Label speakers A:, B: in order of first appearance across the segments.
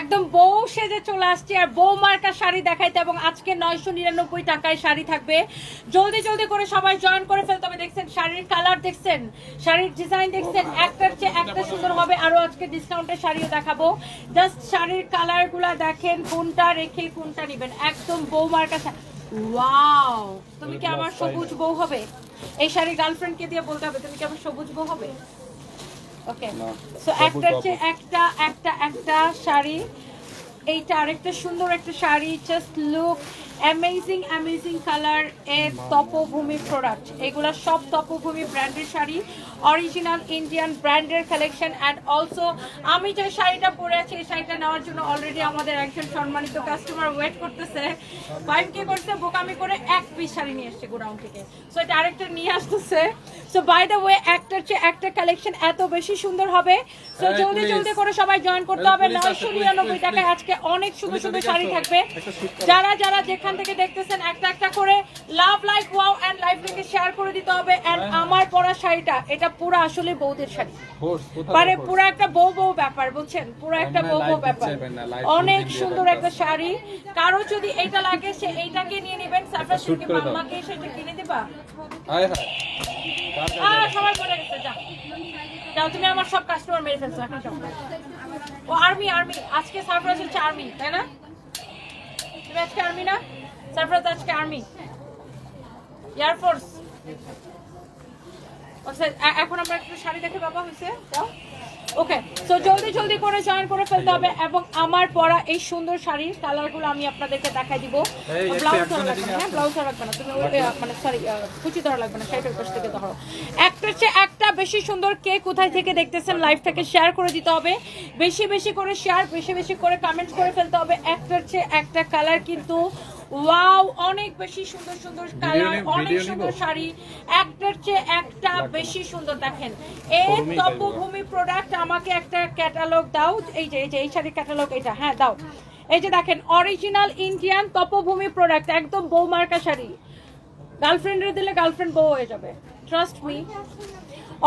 A: একদম বউ সেজে চলে আসছে আর বউ মার্কা শাড়ি দেখাইতে এবং আজকে নয়শো নিরানব্বই টাকায় শাড়ি থাকবে। জলদি জলদি করে সবাই জয়েন করে ফেলতে হবে দেখছেন শাড়ির কালার দেখছেন শাড়ির ডিজাইন দেখছেন একটার চেয়ে একটা সুন্দর হবে। আরও আজকে ডিসকাউন্টের শাড়িও দেখাবো। জাস্ট শাড়ির কালারগুলা দেখেন কোনটা রেখে কোনটা নিবেন। একদম বউ মার্কা ওয়াও তুমি কি আমার সবুজ বউ হবে? এই শাড়ি গার্লফ্রেন্ডকে দিয়ে বলতে হবে? তুমি কি আমার সবুজ বউ হবে? ওকে সো
B: সবুজ
A: একটার একটা একটা একটা শাড়ি এইটা আরেকটা সুন্দর একটা sari just look amazing amazing কালারের তপভূমি প্রোডাক্ট এগুলো সব তপভূমি ব্র্যান্ডের শাড়ি। অরিজিনাল ইন্ডিয়ান ব্র্যান্ডের কালেকশন অ্যান্ড অলসো আমি যে শাড়িটা পরে আছি এই শাড়িটা নেওয়ার জন্য অলরেডি আমাদের একজন সম্মানিত কাস্টমার ওয়েট করতেছে। ফাইভ কে করছে বোকামি করে এক পিস শাড়ি নিয়ে এসছে গোডাউন থেকে। সো এটা আরেকটা নিয়ে আসতেছে। সো বাই দ্য ওয়ে একটার চেয়ে একটা কালেকশন এত বেশি সুন্দর হবে। সো জলদি জলদি করে সবাই জয়েন করতে হবে। নয়শো নিরানব্বই টাকায় আজকে অনেক সুন্দর সুন্দর শাড়ি থাকবে। যারা যারা যেখান থেকে দেখতেছেন একটা একটা করে love like wow and live থেকে শেয়ার করে দিতে হবে। এন্ড
B: হ্যাঁ।
A: আমার পরা শাড়িটা এটা পুরো আসলে বৌদের শাড়ি। মানে পুরো একটা বউ বউ ব্যাপার বুঝছেন? পুরো একটা
B: আমরা
A: বউ বউ ব্যাপার। অনেক সুন্দর একটা শাড়ি। কারও যদি এটা লাগে সে এইটাকে নিয়ে নেবেন।
B: shoot
A: কি মাম্মাকে সেটা কিনে দিবা?
B: হায় হায়।
A: আহ সবাই পড়ে গেছে যা যাও তুমি আমার সব কাস্টমার মেরে ফেলছো এখন ও আর্মি আর্মি আজকে সারপ্রাইজ হচ্ছে আর্মি তাই না? আজকে আর্মি না? সারফরাজ আজকে আর্মি এয়ারফোর্স এখন আমরা একটু শাড়ি দেখে বাবা হয়েছে, যাও। ওকে সো জলদি জলদি করে জয়েন করে ফেলতে হবে এবং আমার পরা এই সুন্দর শাড়ির কালারগুলো আমি আপনাদেরকে দেখাই দিব। ব্লাউজ ধরা লাগবে না হ্যাঁ ব্লাউজ ধরা লাগবে না তুমি মানে সরি কুচি ধরা লাগবে না শাড়িটার পাশ থেকে ধরো। একটার চেয়ে একটা বেশি সুন্দর কে কোথায় থেকে দেখতেছেন লাইভটাকে শেয়ার করে দিতে হবে। বেশি বেশি করে শেয়ার বেশি বেশি করে কমেন্ট করে ফেলতে হবে। একটার চেয়ে একটা কালার কিন্তু ওয়াও অনেক বেশি সুন্দর সুন্দর কালার অনেক সুন্দর শাড়ি। একটার চেয়ে একটা বেশি সুন্দর দেখেন। এই তপভূমি প্রোডাক্ট আমাকে একটা ক্যাটালগ দাও। এই যে এই যে এই শাড়ির ক্যাটালগ এটা হ্যাঁ দাও। এই যে দেখেন অরিজিনাল ইন্ডিয়ান তপভূমি প্রোডাক্ট একদম বৌমার্কা শাড়ি। গার্লফ্রেন্ডের দিলে গার্লফ্রেন্ড বউ হয়ে যাবে। ট্রাস্ট মি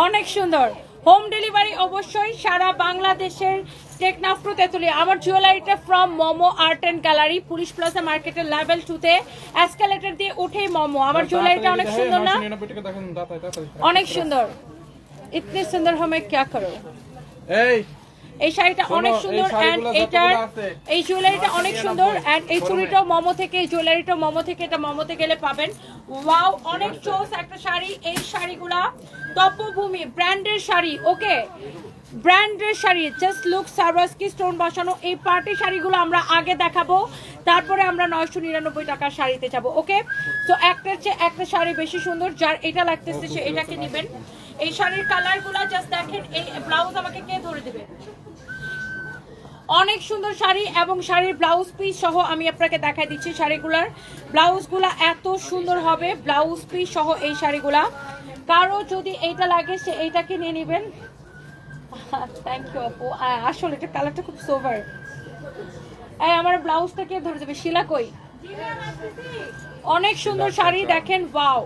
A: অনেক সুন্দর। হোম ডেলিভারি অবশ্যই সারা বাংলাদেশের টেকনাফ্রু তেতুলিয়া আমার জুয়েলারিটা from Momo Art and Gallery Police Plaza মার্কেটের লেভেল টুতে অ্যাসকালেটার দিয়ে উঠেই মোমো আমার জুয়েলারিটা অনেক সুন্দর না?
B: দেখো, 999 টাকা দেখুন, তাড়াতাড়ি, তাড়াতাড়ি।
A: অনেক সুন্দর। ইতনে সুন্দর হমে ক্যা করো?
B: এই।
A: এই শাড়িটা অনেক সুন্দর এন্ড এটার এই জুয়েলারিটা অনেক সুন্দর
B: 999
A: এন্ড এই। চুড়িটাও মমো থেকে এই জুয়েলারিটাও মমো থেকে এটা মমোতে গেলে পাবেন। ওয়াও অনেক চোস একটা শাড়ি এই শাড়িগুলা। তপভূমি ব্র্যান্ডের শাড়ি ওকে ব্র্যান্ডের sari just look Swarovski stone বসানো, এই পার্টি শাড়িগুলো আমরা আগে দেখাবো। তারপরে আমরা নয়শো নিরানব্বই টাকার শাড়িতে যাব, ওকে? তো একটা চেয়ে একটা শাড়ি বেশি সুন্দর, যার এটা লাগতেছে, সে এটাকে নেবেন। এই শাড়ির কালারগুলো জাস্ট দেখেন, এই ব্লাউজ আমাকে কে ধরে দেবে? অনেক সুন্দর শাড়ি এবং শাড়ির ব্লাউজ পিস সহ আমি আপনাকে দেখাই দিচ্ছি শাড়িগুলার। ব্লাউজগুলা এত সুন্দর হবে ব্লাউজ পিস সহ এই শাড়িগুলা। কারও যদি এইটা লাগে, সে এইটাকে নিয়ে নেবেন। থ্যাংক ইউ আপু। আসলে এটা কালারটা খুব সোভার এই আমার ব্লাউজটা কে ধরে দেবে শিলা কই? অনেক সুন্দর শাড়ি দেখেন ওয়াও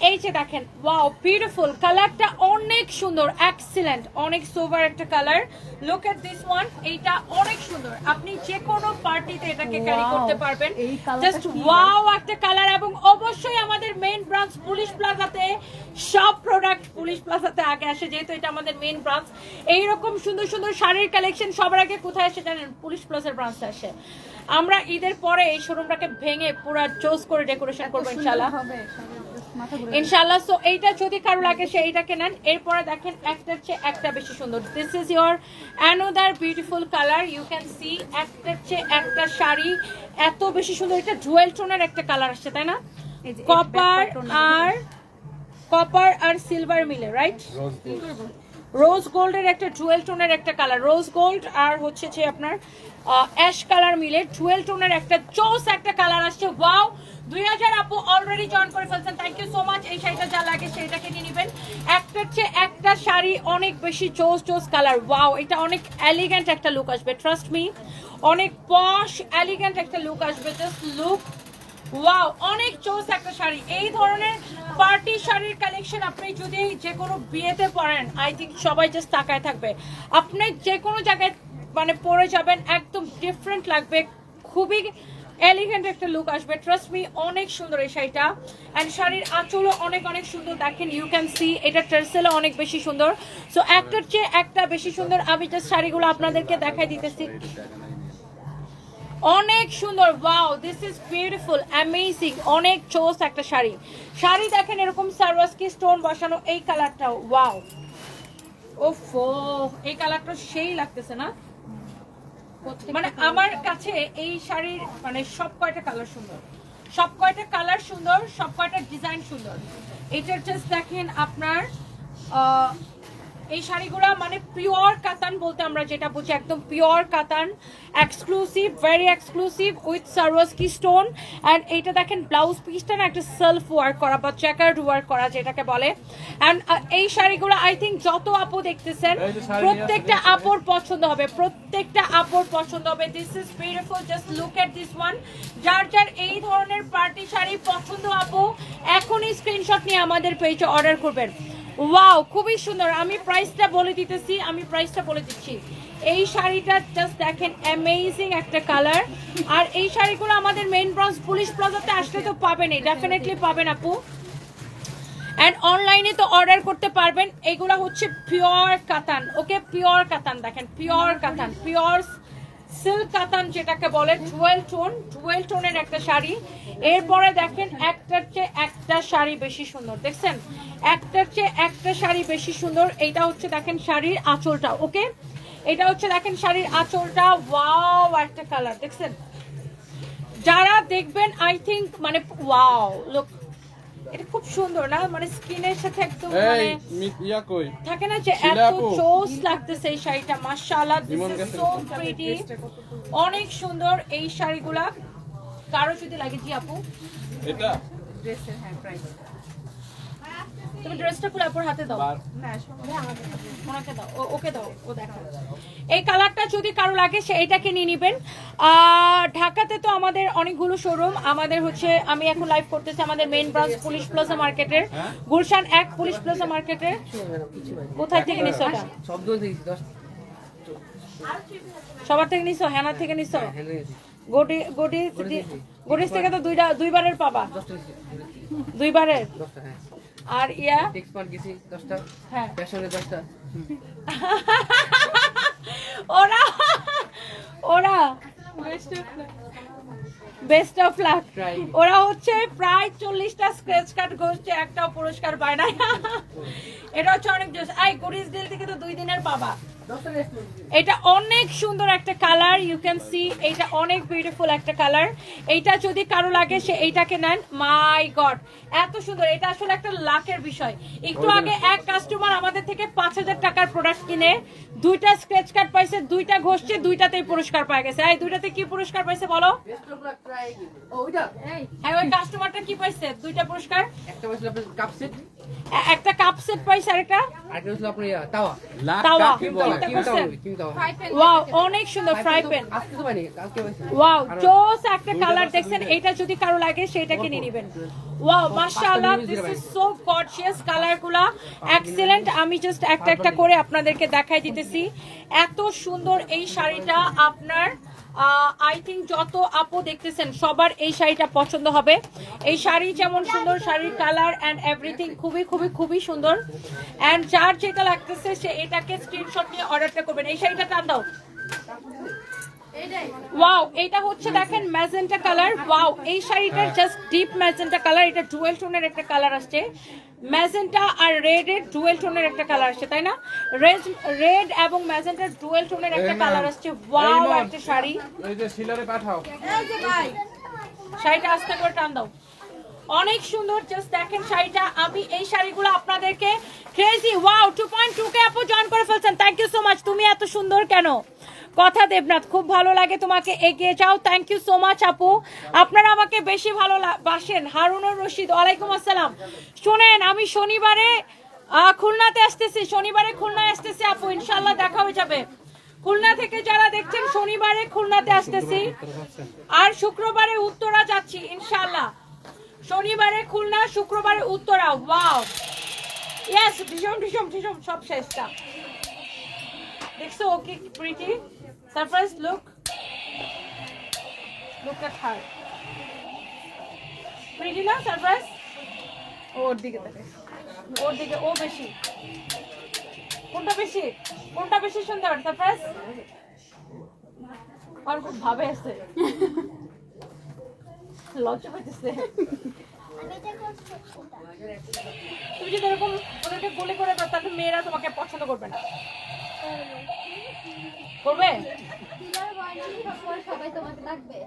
A: এই যে দেখেন ওয়াও বিউটিফুল কালারটা অনেক সুন্দর এক্সিলেন্ট অনেক সোভার একটা colour look at this one এইটা অনেক সুন্দর। আপনি যে কোনো পার্টিতে এটাকে ক্যারি করতে পারবেন। জাস্ট ওয়াও একটা কালার এবং অবশ্যই আমাদের মেইন ব্রাঞ্চ পুলিশ প্লাজাতে সব প্রোডাক্ট পুলিশ প্লাজাতে আগে আসে যেহেতু এটা আমাদের মেইন ব্রাঞ্চ এইরকম সুন্দর সুন্দর শাড়ির কালেকশন সবার আগে কোথায় আসে জানেন? পুলিশ প্লাজার ব্রাঞ্চে আসে। আমরা ঈদের পরে এই শোরুমটাকে ভেঙে পুরো চোজ করে ডেকোরেশন করব
C: ঘুরে
A: ইনশাল্লাহ সো এইটা যদি কারও লাগে সে এইটাকে নেন। এরপরে দেখেন একটার চেয়ে একটা বেশি সুন্দর। This is your another beautiful colour you can see একটার চেয়ে একটা শাড়ি। এত বেশি সুন্দর এটা জুয়েল টোনের একটা কালার আসছে তাই না? কপার আর কপার আর সিলভার মিলে রাইট
B: রোজ
A: রোজ গোল্ডের একটা জুয়েল টোনের একটা কালার রোজ গোল্ড আর হচ্ছে যে আপনার অ্যাশ কালার মিলে জুয়েল টোনের একটা চোস একটা কালার আসছে। ওয়াও দুই হাজার আপু অলরেডি জয়েন করে ফেলছেন। থ্যাংক ইউ সো মাচ এই শাড়িটা যা লাগে সেইটাকে নিয়ে নেবেন। একটার চেয়ে একটা শাড়ি অনেক বেশি চোস চোস কালার ওয়াও এটা অনেক এলিগেন্ট একটা লুক আসবে। ট্রাস্ট মি অনেক পশ এলিগেন্ট একটা লুক আসবে। জাস্ট লুক ওয়াও অনেক চোস একটা শাড়ি। এই ধরনের পার্টি শাড়ির কালেকশন আপনি যদি যে কোনো বিয়েতে পরেন আই থিঙ্ক সবাই জাস্ট তাকায় থাকবে। আপনি যে কোনো জায়গায় মানে পরে যাবেন, একদম ডিফারেন্ট লাগবে, খুবই এলিগেন্ট একটা লুক আসবে। ট্রাস্ট মি অনেক সুন্দর এই শাড়িটা। অ্যান্ড শাড়ির আঁচলও অনেক অনেক সুন্দর। দেখেন ইউ ক্যান সি এটা টার্সেলও অনেক বেশি সুন্দর। সো একটার চেয়ে একটা বেশি সুন্দর। আমি জাস্ট শাড়িগুলো আপনাদেরকে দেখাই দিতেছি। অনেক সুন্দর wow this is beautiful amazing অনেক চোস একটা শাড়ি। শাড়ি দেখেন, এরকম সার্ভাসকি স্টোন বসানো, এই কালারটাও ওয়াও ওফো, এই কালারটা সেই লাগতেছে না? মানে আমার কাছে এই শাড়ির মানে সব কয়টা কালার সুন্দর? সব কয়টা কালার সুন্দর সব কয়টা ডিজাইন সুন্দর? এটার জাস্ট দেখেন আপনার আহ, এই শাড়িগুলো মানে পিওর কাতান বলতে আমরা যেটা বুঝি একদম পিওর কাতান exclusive very exclusive with Swarovski stone and এইটা দেখেন ব্লাউজ পিসটা না একটা সেলফ ওয়ার্ক করা বা চেকার্ড ওয়ার্ক করা যেটাকে বলে। অ্যান্ড এই শাড়িগুলো আই থিঙ্ক যত আপু দেখতেছেন প্রত্যেকটা আপর পছন্দ হবে প্রত্যেকটা আপর পছন্দ হবে। This is beautiful just look at this one যার যার এই ধরনের পার্টি শাড়ি পছন্দ আপু এখনই স্ক্রিনশট নিয়ে আমাদের পেজে অর্ডার করবেন। ওয়াও খুবই সুন্দর। আমি প্রাইসটা বলে দিতেছি, আমি প্রাইসটা বলে দিচ্ছি। এই শাড়িটা জাস্ট দেখেন অ্যামেজিং একটা কালার আর এই শাড়িগুলো আমাদের মেইন ব্রাঞ্চ পুলিশ প্লাজাতে আসলে তো পাবেনই ডেফিনেটলি পাবেন আপু। অ্যান্ড অনলাইনে তো অর্ডার করতে পারবেন। এগুলো হচ্ছে পিওর কাতান ওকে পিওর কাতান দেখেন পিওর কাতান পিওর সিল্ক কাতান যেটাকে বলে টুয়েলভ টোন টুয়েলভ টোনের একটা শাড়ি। এরপরে দেখেন একটার চেয়ে একটা শাড়ি বেশি সুন্দর, দেখছেন? একটার চেয়ে একটা শাড়ি বেশি সুন্দর, এইটা হচ্ছে দেখেন শাড়ির আঁচলটা, ওকে? এটা হচ্ছে দেখেন শাড়ির আঁচলটা, ওয়াও, একটা কালার, দেখছেন? যারা দেখবেন আই থিংক মানে ওয়াও লোক এটা খুব সুন্দর না? মানে স্কিনের সাথে একদম মানে
B: ইয়া কই?
A: থাকে না যে এত। চোস লাগতেছে এই শাড়িটা মাশাআল্লাহ দিস ইজ সো প্রিটি অনেক সুন্দর এই শাড়িগুলা। কারও যদি লাগে জি আপু।
B: এটা?
C: ড্রেসের হ্যাঁ প্রাইস
A: তুমি ড্রেসটা পুরো আপুর হাতে দাও। ওনাকে ওকে দাও ও দেখা এই কালারটা যদি কারও লাগে সে এটাকে নিয়ে নেবেন। ঢাকাতে তো আমাদের অনেকগুলো শোরুম আমাদের হচ্ছে আমি এখন লাইভ করতেছি আমাদের মেইন ব্রাঞ্চ পুলিশ প্লাজা মার্কেটের গুলশান এক পুলিশ প্লাজা মার্কেটের কোথায় থেকে নিছো
D: সব
A: সবার থেকে নিছো হ্যানার থেকে নিছো? গোটি গোটি গোটিস থেকে তো দুইটা দুইবারের পাবা? দুইবারের। আর ইয়া?
D: টেক্স পার্ট গেছি দশটা।
A: হ্যাঁ।
D: পেছনে 10টা
A: ওরা ওরা বেস্ট অফ লাক. ওরা হচ্ছে প্রায় চল্লিশটা স্ক্রেচ কার্ড ঘষছে একটা পুরস্কার পায় না। এটা হচ্ছে অনেক জোস আই গুডিস ডিল থেকে তো দুই দিনের পাবা এটা অনেক সুন্দর একটা কালার ইউ ক্যান সি এটা অনেক বিউটিফুল একটা কালার। এইটা যদি কারও লাগে সে এইটাকে নেন। মাই গড এত সুন্দর। এটা আসলে একটা লাকের বিষয়। একটু আগে এক কাস্টমার আমাদের থেকে পাঁচ হাজার টাকার প্রোডাক্ট কিনে দুইটা স্ক্রেচ কার্ড পাইছে দুইটা ঘষছে দুইটাতেই পুরস্কার পাই গেছে। এই দুইটাতে কি পুরস্কার পাইছে বলো?
D: বেস্ট অফ লাক ট্রাই ও ওইটা
A: হ্যাঁ ওই কাস্টমারটা কি পাইছে? দুইটা পুরস্কার?
D: একটা পাইছিল কাপ সেট
A: একটা কাপ সেট পাইছে আরেকটা
D: আপনার তাওয়া।
A: তাওয়া। ওয়াও অনেক সুন্দর ফ্রাই প্যান ওয়াও জোস একটা কালার দেখছেন এটা যদি কারও লাগে সেটা কিনে নেবেন। ওয়াও মাশাআল্লাহ দিস ইজ সো গর্জিয়াস কালারগুলা এক্সিলেন্ট আমি জাস্ট একটা একটা করে আপনাদেরকে দেখাই দিতেছি। এত সুন্দর এই শাড়িটা আপনার আই থিঙ্ক যত আপু দেখতেছেন, সবার এই শাড়িটা পছন্দ হবে। এই শাড়ি যেমন সুন্দর, শাড়ির কালার অ্যান্ড এভরিথিং খুবই খুবই খুবই সুন্দর। অ্যান্ড যার যেটা লাগতেছে, সে এটাকে স্ক্রিনশট নিয়ে অর্ডারটা করবেন। এই শাড়িটা টান দাও। ওয়াও এটা হচ্ছে দেখেন ম্যাজেন্টা কালার ওয়াও এই শাড়িটার জাস্ট ডিপ ম্যাজেন্টা কালার এটা ডুয়েল টোনের একটা কালার আসছে। ম্যাজেন্টা আর রেড এর ডুয়েল টোনের একটা কালার আসছে তাই না? রেড রেড এবং ম্যাজেন্টার ডুয়েল টোনের একটা কালার আসছে। ওয়াও একটা শাড়ি।
B: এই যে শিলারে পাঠাও।
A: শাড়িটা আস্তে করে টান দাও। অনেক সুন্দর জাস্ট দেখেন শাড়িটা। আমি এই শাড়িগুলো আপনাদেরকে crazy wow two point two K আপু জয়েন করে ফেলছেন। থ্যাংক ইউ সো মাচ তুমি এত সুন্দর কেন? কথা দেবনাথ, খুব ভালো লাগে তোমাকে এগিয়ে যাও। থ্যাংক ইউ সো মাচ আপু। আপনারা আমাকে বেশি ভালো বাসেন। হারুনুর রশিদ, ওয়ালাইকুম আসসালাম। শোনেন, আমি শনিবারে খুলনাতে আসতেছি। শনিবারে খুলনায় আসতেছি, আপু। ইনশাল্লাহ দেখা হয়ে যাবে। খুলনা থেকে যারা দেখছেন, শনিবারে খুলনাতে আসতেছি। আর শুক্রবারে উত্তরা যাচ্ছি ইনশাল্লাহ শনিবারে খুলনা, শুক্রবারে উত্তরা। ওয়াও ইয়েস ভীষণ ভীষণ ভীষণ, সব শেষটা। দেখছ ও কি pretty surprise look look at her pretty না সারপ্রাইজ
C: ওর দিকে তাকাই।
A: ওর দিকে ও বেশি। কোনটা বেশি? কোনটা বেশি সুন্দর সারপ্রাইজ আর খুব ভাবে আছে। লজ্জা পাইতেছে। তুমি যদি এরকম ওদেরকে গুলি করে দাও তাহলে মেয়েরা তোমাকে পছন্দ করবে না। করবে?
E: সবাই তোমাকে ডাকবে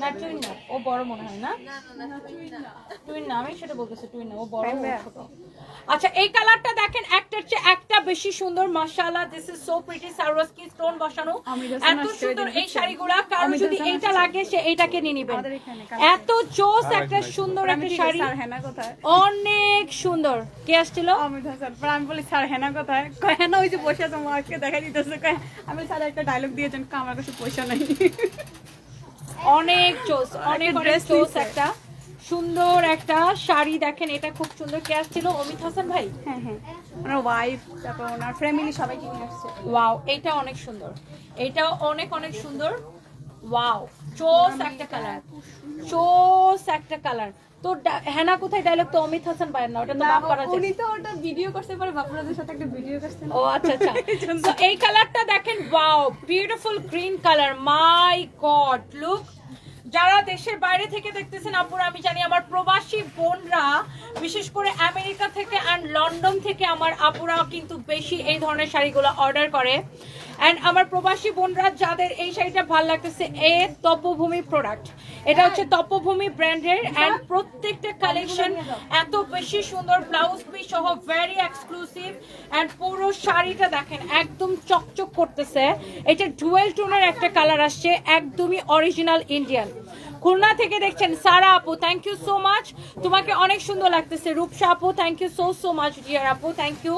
A: না টুইন না। ও বড় মনে হয় না? টুইন না আমি সেটা বলতেছি টুইন না ও বড় ছোট। আচ্ছা এই কালারটা দেখেন একটার চেয়ে একটা বেশি সুন্দর মাশাআল্লাহ this is so pretty stone বসানো। এত সুন্দর এই শাড়িগুলা কারও
C: আমি
A: যদি এইটা লাগে সে এইটাকে নিয়ে নেবেন। এত জোস একটা সুন্দর একটা শাড়ি।
C: স্যার হেনা কোথায়?
A: অনেক সুন্দর। কে আসছিল?
C: আমি তো স্যার পরে আমি বলি স্যার হেনা কোথায়? কয় হেনা ওই যে বসে আছে আমাকে দেখা দিতেছে। কয় আমি স্যার একটা ডায়লগ দিয়েছেন। আমার কাছে পয়সা নাই।
A: অনেক চোস অনেক অনেক
C: চোস
A: একটা। সুন্দর একটা শাড়ি দেখেন এটা খুব সুন্দর কে আসছিল অমিত হাসান ভাই?
C: হ্যাঁ হ্যাঁ। ওনার ওয়াইফ তারপর ওনার ফ্যামিলি সবাই কিনে আসছে।
A: ওয়াও এটা অনেক সুন্দর। এটা অনেক অনেক সুন্দর। ওয়াও চোস একটা কালার চোস একটা কালার তো হেনা কোথায় ডায়লগ তো অমিত হাসান ভাইয়ের না ওটা তো মাফ করা যায়।
C: উনি তো ওটা ভিডিও করতে পারে বাবুরাদের সাথে একটা ভিডিও করছেন
A: ও আচ্ছা আচ্ছা। So, এই কালারটা দেখেন wow beautiful green colour my god look যারা দেশের বাইরে থেকে দেখতেছেন আপুরা আমি জানি আমার প্রবাসী বোনরা বিশেষ করে আমেরিকা থেকে অ্যান্ড লন্ডন থেকে আমার আপুরা কিন্তু বেশি এই ধরনের শাড়িগুলো অর্ডার করে। অ্যান্ড আমার প্রবাসী বোনরা যাদের এই শাড়িটা ভালো লাগতেছে এ তপভূমি প্রোডাক্ট এটা হচ্ছে তপভূমি ব্র্যান্ডের অ্যান্ড প্রত্যেকটা কালেকশন এত বেশি সুন্দর ব্লাউজ পিস সহ ভেরি এক্সক্লুসিভ অ্যান্ড পুরো শাড়িটা দেখেন একদম চকচক করতেছে। এটা ডুয়েল টোনের একটা কালার আসছে একদমই অরিজিনাল ইন্ডিয়ান খুলনা থেকে দেখছেন সারা আপু থ্যাংক ইউ সো মাচ তোমাকে অনেক সুন্দর লাগতেছে রূপসা আপু thank you so so much dear আপু থ্যাংক ইউ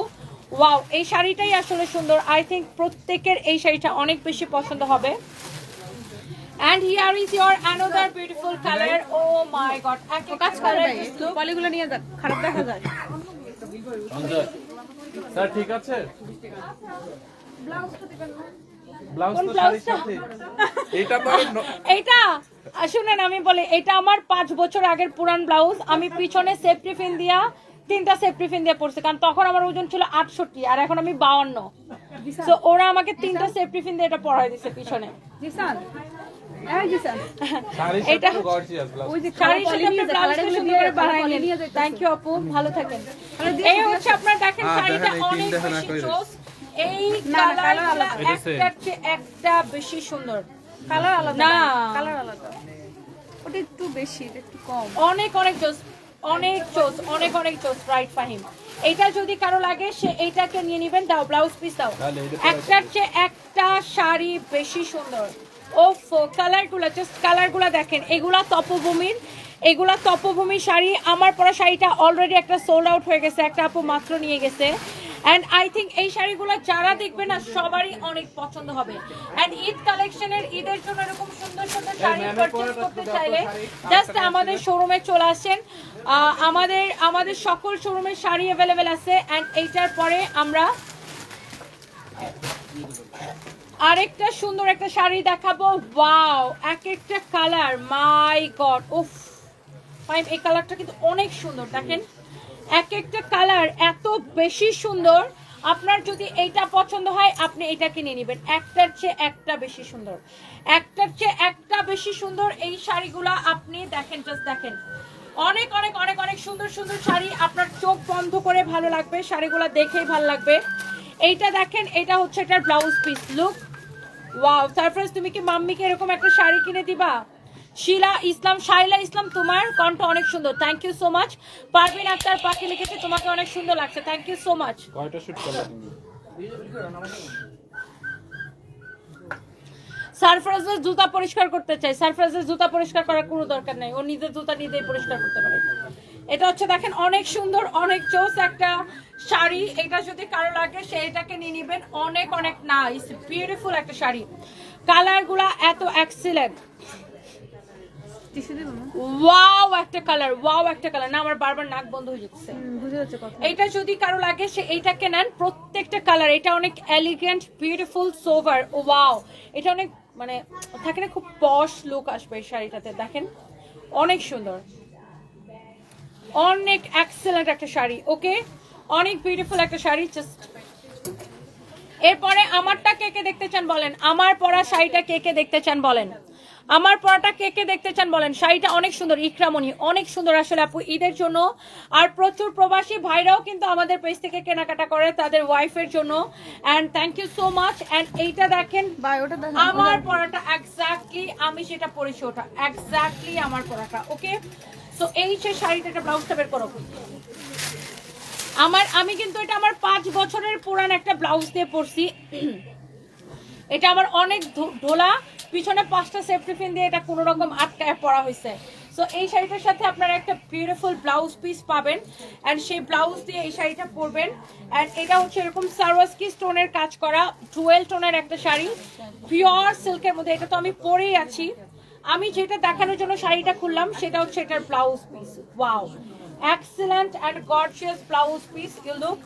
A: ওয়াও এই শাড়িটাই আসলে সুন্দর আই থিঙ্ক প্রত্যেকের এই শাড়িটা অনেক বেশি পছন্দ হবে And here is your another beautiful color. Oh my god. একটা কাজ করে
C: পলিগুলো নিয়ে যান খারাপ দেখা যায়
B: সঞ্জয় স্যার ঠিক আছে ব্লাউজ
A: কোন
B: তো শাড়ির
A: ব্লাউজটা?
B: সাথে এটা পরে ন-
A: এইটা আহ, শুনেন আমি বলি এটা আমার পাঁচ বছর আগের পুরান ব্লাউজ আমি পিছনে সেফটি ফিন দিয়া তিনটা সেফটি ফিন দিয়ে পড়ছি কারণ তখন আমার ওজন ছিল আটষট্টি আর এখন আমি বাউন্ন। তো ওরা আমাকে তিনটা সেফটি ফিন দিয়ে এটা পরাই দিছে পিছনে। এটা-। থ্যাংক ইউ আপু ভালো থাকেন। এই হচ্ছে আপনারা দেখেন
B: হ্যাঁ,
A: শাড়িটা অনেক বেশি এই কালারগুলো। একটার চেয়ে একটা বেশি সুন্দর।
C: কালার আলাদা।
A: না।
C: কালার আলাদা। ওটা একটু বেশি একটু কম।
A: অনেক অনেক জোস অনেক চোস অনেক অনেক চোস রাইট ফাহিম? এটা যদি কারও লাগে সে এটাকে নিয়ে নেবেন দাও ব্লাউজ পিস দাও। একটার চেয়ে একটা শাড়ি বেশি সুন্দর। ও ফো কালারগুলো জাস্ট কালারগুলো দেখেন। এগুলা তপভূমির এগুলা তপভূমি শাড়ি। আমার পরা শাড়িটা অলরেডি একটা সোল্ড আউট হয়ে গেছে। একটা আপু মাত্র নিয়ে গেছে। অ্যান্ড আই থিঙ্ক এই শাড়িগুলো যারা দেখবে না সবারই অনেক পছন্দ হবে। অ্যান্ড ঈদ কালেকশনের ঈদের জন্য এরকম সুন্দর সুন্দর শাড়ি পারচেজ করতে চাইলে জাস্ট আমাদের শোরুমে চলে আসেন। আমাদের আমাদের সকল শোরুমের শাড়ি অ্যাভেলেবেল আছে। অ্যান্ড এইটার পরে আমরা আরেকটা সুন্দর একটা শাড়ি দেখাবো। ওয়াও এক একটা কালার মাই গড ফাইন এই কালারটা কিন্তু অনেক সুন্দর। দেখেন এক একটা কালার এত বেশি সুন্দর। আপনার যদি এইটা পছন্দ হয়, আপনি এটা কিনে নেবেন। একটার চেয়ে একটা বেশি সুন্দর। একটার চেয়ে একটা বেশি সুন্দর এই শাড়িগুলো আপনি দেখেন জাস্ট দেখেন। অনেক অনেক অনেক অনেক সুন্দর সুন্দর শাড়ি। আপনার চোখ বন্ধ করে ভালো লাগবে, শাড়িগুলো দেখেই ভালো লাগবে। এইটা দেখেন এটা হচ্ছে এটার blouse piece look wow surprise তুমি কি মাম্মিকে এরকম একটা শাড়ি কিনে দিবা? শিলা ইসলাম শাইলা ইসলাম তোমার কণ্ঠ অনেক সুন্দর। Thank you so much Parvin Akhtar Pakhi লিখেছে তোমাকে অনেক সুন্দর লাগছে। থ্যাংক ইউ সো মাচ
B: কয়টা শুট করলে
A: সারফরাজের জুতা পরিষ্কার করতে চাই। সারফরাজের জুতা পরিষ্কার করার কোনো দরকার নেই। ও নিজের জুতা নিজেই পরিষ্কার করতে পারে। এটা হচ্ছে দেখেন অনেক সুন্দর অনেক চোস একটা শাড়ি। এটা যদি কারও লাগে সে এটাকে নিয়ে নেবেন। অনেক অনেক নাইস বিউটিফুল একটা শাড়ি। কালারগুলা এত এক্সিলেন্ট ওয়াও একটা কালার ওয়াও একটা কালার। না আমার বারবার নাক বন্ধ হয়ে যাচ্ছে। এইটা যদি কারও লাগে সে এইটাকে নেন প্রত্যেকটা কালার। এটা অনেক এলিগেন্ট বিউটিফুল সোভার ওয়াও এটা অনেক মানে থাকে না খুব পশ লুক আসবে এই শাড়িটাতে দেখেন। অনেক সুন্দর। অনেক এক্সেলেন্ট একটা শাড়ি ওকে? অনেক বিউটিফুল একটা শাড়ি জাস্ট এরপরে আমারটা কে কে দেখতে চান বলেন? আমার পরা শাড়িটা কে কে দেখতে চান বলেন? আমার পরাটা কে কে দেখতে চান বলেন? শাড়িটা অনেক সুন্দর ইকরামণি অনেক সুন্দর আসলে আপু ঈদের জন্য। আর প্রচুর প্রবাসী ভাইরাও কিন্তু আমাদের পেজ থেকে কেনাকাটা করে তাদের ওয়াইফের জন্য। And thank you so much and এইটা দেখেন
C: ভাই ওটা দেখেন
A: আমার পড়াটা এক্স্যাক্টলি আমি যেটা পরেছি ওটা। এক্স্যাক্টলি আমার পড়াটা ওকে সো এই যে শাড়িটা একটা ব্লাউজটা বের করো। আমার আমি কিন্তু এটা আমার পাঁচ বছরের পুরান একটা ব্লাউজ দিয়ে পরছি। এটা আমার অনেক ঢোলা পিছনে পাঁচটা সেফটি পিন দিয়ে এটা কোনো রকম আটকায় পরা হয়েছে। সো এই শাড়িটার সাথে আপনারা একটা বিউটিফুল ব্লাউজ পিস পাবেন। অ্যান্ড সেই ব্লাউজ দিয়ে এই শাড়িটা পরবেন। অ্যান্ড এটা হচ্ছে এরকম সারওয়াস্কি স্টোনের কাজ করা টুয়েল টোনের একটা শাড়ি। পিওর সিল্কের মধ্যে, এটা তো আমি পরেই আছি। আমি যেটা দেখানোর জন্য শাড়িটা খুললাম, সেটা হচ্ছে এটার blouse piece wow excellent and gorgeous blouse piece look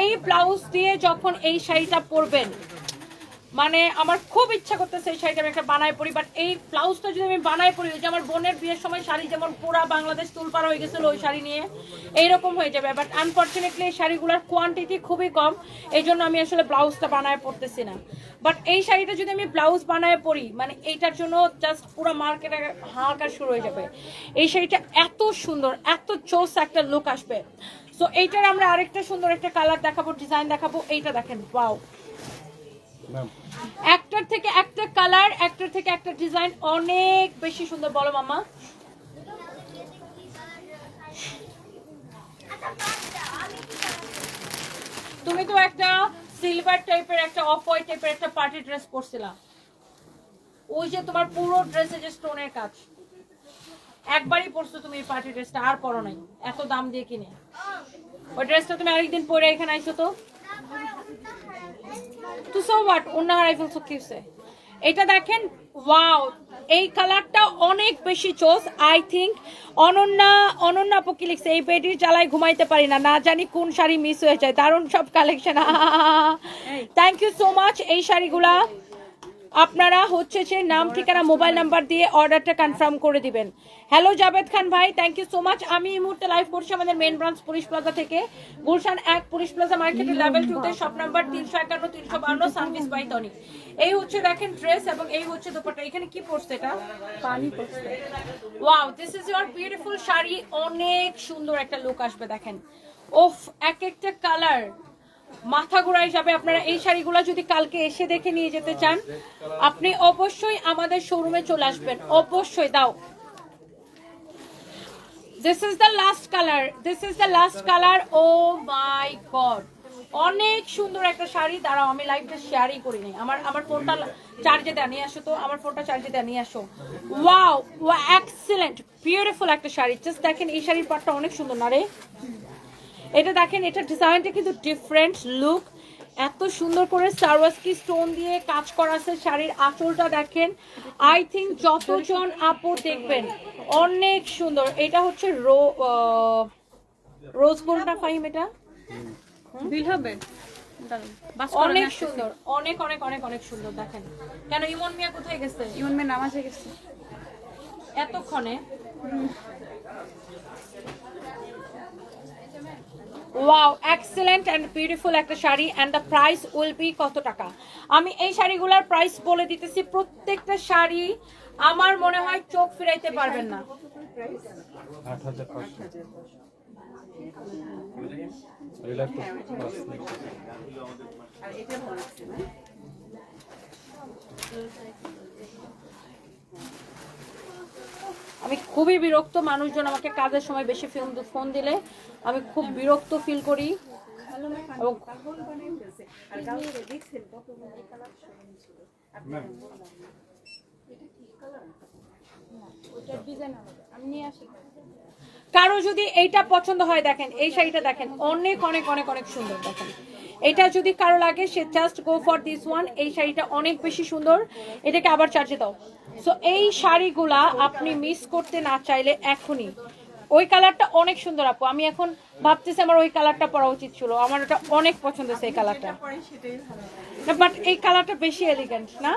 A: এই ব্লাউজ দিয়ে যখন এই শাড়িটা পরবেন মানে আমার খুব ইচ্ছা করতেছে এই শাড়িটা আমি একটা বানায় পরি বাট এই ব্লাউজটা যদি আমি বানায় পরি যে আমার বোনের বিয়ের সময় শাড়ি যেমন পুরা বাংলাদেশ তুলপাড়া হয়ে গেছিল ওই শাড়ি নিয়ে, এইরকম হয়ে যাবে। বাট আনফর্চুনেটলি এই শাড়িগুলোর কোয়ান্টিটি খুবই কম এই জন্য আমি আসলে ব্লাউজটা বানায় পড়তেছি না। বাট এই শাড়িটা যদি আমি ব্লাউজ বানায় পরি মানে এইটার জন্য জাস্ট পুরো মার্কেটে হাহাকার শুরু হয়ে যাবে। এই শাড়িটা এত সুন্দর, এত চোস একটা লুক আসবে। সো এইটার আমরা আরেকটা সুন্দর একটা কালার দেখাবো ডিজাইন দেখাবো, এইটা দেখেন
B: ম্যাম
A: একটার থেকে একটা কালার, একটার থেকে একটা ডিজাইন অনেক বেশি সুন্দর। বলো মামা তুমি তো একটা সিলভার টাইপের একটা অফ হোয়াইট টাইপের একটা পার্টি ড্রেস পরছিলা। ওই যে তোমার পুরো ড্রেসে যে স্টোনের কাজ। একবারই পরছো তুমি এই পার্টি ড্রেসটা আর পরো নাই। এত দাম দিয়ে কিনে। ওই ড্রেসটা তুমি আরেকদিন পরে এখানে আইছো তো। তো সো হোয়াট অন্য হারাই ফেলছো কি? এটা দেখেন ওয়াও এই কালারটা অনেক বেশি চোস আই থিঙ্ক অনন্যা অনন্যা আপু কি লিখছে? এই বেডির চালায় ঘুমাইতে পারি না না জানি কোন শাড়ি মিস হয়ে যায় দারুণ সব collection thank you so much এই শাড়িগুলা। আপনারা হচ্ছে যে নাম, ঠিকানা, মোবাইল নাম্বার দিয়ে অর্ডারটা কনফার্ম করে দিবেন। হ্যালো জাভেদ খান ভাই থ্যাংক ইউ সো মাচ আমি এই মুহূর্তে লাইভ করছি আমাদের মেন ব্রাঞ্চ পুলিশ প্লাজা থেকে। গুলশান এক পুলিশ প্লাজা মার্কেটের লেভেল টুতে শপ নাম্বার তিনশো একান্ন, তিনশো বান্ন সার্ভিস বাই তনি এই হচ্ছে দেখেন ড্রেস এবং এই হচ্ছে দোপাট্টা। এখানে কি পড়ছে এটা? পানি পড়ছে wow this is your beautiful sari. অনেক সুন্দর একটা লুক আসবে, দেখেন। ওফ, এক একটা কালার মাথা ঘোরাই যাবে আপনারা এই শাড়িগুলো যদি কালকে এসে দেখে নিয়ে যেতে চান, আপনি অবশ্যই আমাদের শোরুমে চলে আসবেন। অবশ্যই, দাও। This is the last colour this is the last colour oh my god অনেক সুন্দর একটা শাড়ি, দাঁড়াও, আমি লাইভটা শেয়ারই করি করিনি আমার আমার ফোনটা চার্জে দেওয়া নিয়ে আসো তো, আমার ফোনটা চার্জে দেওয়া নিয়ে আসো। ওয়াও ওয়া এক্সেলেন্ট বিউটিফুল একটা শাড়ি। জাস্ট দেখেন, এই শাড়ির পাটটা অনেক সুন্দর, না রে? এটা দেখেন এটা ডিজাইনটা কিন্তু ডিফারেন্ট লুক এত সুন্দর করে সারওয়াস্কি স্টোন দিয়ে কাজ করা আছে শাড়ির আঁচলটা দেখেন। আই থিঙ্ক যতজন আপু দেখবেন অনেক সুন্দর। এটা হচ্ছে রো রোজ গোল্ড না ফাইম এটা?
C: বিল হবে?
A: অনেক সুন্দর অনেক অনেক অনেক অনেক সুন্দর দেখেন। কেন ইমন মিয়া কোথায় গেছে?
C: ইমন মেয়ে নামাজে গেছে।
A: এতক্ষণে। ওয়াও এক্সেলেন্ট অ্যান্ড বিউটিফুল একটা sari and the price will be কত টাকা? আমি এই শাড়িগুলোর প্রাইস বলে দিতেছি, প্রত্যেকটা শাড়ি আমার মনে হয় চোখ ফিরাইতে পারবেন না
B: হাজার পাঁচশো এটা একটু plus নেই।
A: আমি খুবই বিরক্ত মানুষজন আমাকে কাজের সময় বেশি ফোন ফোন দিলে। আমি খুব বিরক্ত ফিল করি। এবং কারও যদি এইটা পছন্দ হয় দেখেন এই শাড়িটা দেখেন অনেক অনেক অনেক অনেক সুন্দর দেখেন। এটা যদি কারও লাগে সে just go for this one এই শাড়িটা অনেক বেশি সুন্দর। এটাকে আবার চার্জে দাও। সো এই শাড়িগুলা আপনি মিস করতে না চাইলে এখনই। ওই কালারটা অনেক সুন্দর আপু। আমি এখন ভাবতেছি আমার ওই কালারটা পরা উচিত ছিল। আমার ওটা অনেক পছন্দ হয়েছে এই কালারটা বাট এই কালারটা বেশি এলিগেন্ট না?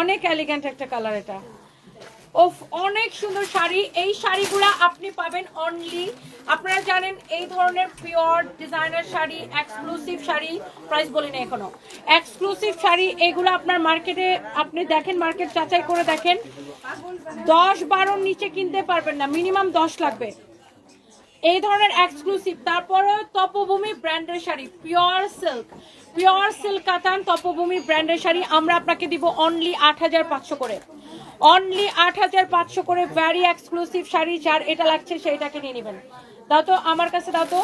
A: অনেক এলিগেন্ট একটা কালার এটা। ওফ, অনেক সুন্দর শাড়ি। এই শাড়িগুলা আপনি পাবেন অনলি আপনারা জানেন এই ধরনের pure designer sari exclusive sari price বলি না এখনও। এক্সক্লুসিভ শাড়ি, এগুলো আপনার মার্কেটে আপনি দেখেন মার্কেট যাচাই করে দেখেন। দশ বারোর নিচে কিনতে পারবেন না মিনিমাম দশ লাগবে। এই ধরনের এক্সক্লুসিভ তারপরে তপভূমি ব্র্যান্ডের sari pure silk pure silk কাতান তপভূমি ব্র্যান্ডের শাড়ি, আমরা আপনাকে দিব অনলি আট হাজার পাঁচশো করে। অনলি আট হাজার পাঁচশো করে ভ্যারি এক্সক্লুসিভ শাড়ি, যার এটা লাগছে সেইটাকে নিয়ে নেবেন। দাও তো, আমার কাছে দাও তো।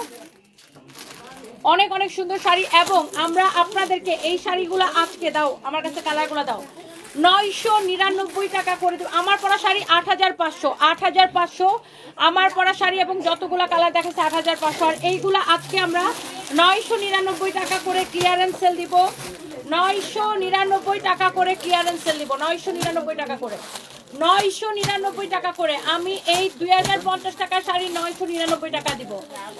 A: অনেক অনেক সুন্দর শাড়ি এবং আমরা আপনাদেরকে এই শাড়িগুলো আজকে দাও, আমার কাছে কালারগুলো দাও। নয়শো নিরানব্বই টাকা করে দেবো। আমার পরা শাড়ি আট হাজার পাঁচশো, আট হাজার পাঁচশো। আমার পরা শাড়ি এবং যতগুলো কালার দেখাচ্ছে আট হাজার পাঁচশো। আর এইগুলো আজকে আমরা নয়শো নিরানব্বই টাকা করে ক্লিয়ারেন্স সেল দিব। নয়শো নিরানব্বই টাকা করে ক্লিয়ারেন্স সেল দিব নয়শো নিরানব্বই টাকা করে। নয়শো নিরানব্বই টাকা করে আমি এই দুই হাজার পঞ্চাশ টাকার শাড়ি নয়শো নিরানব্বই টাকা দিব।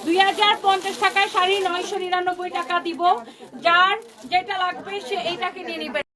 A: দুই হাজার পঞ্চাশ টাকার শাড়ি নয়শো নিরানব্বই টাকা দিব। যার যেটা লাগবে সে এইটাকে নিয়ে নিবে।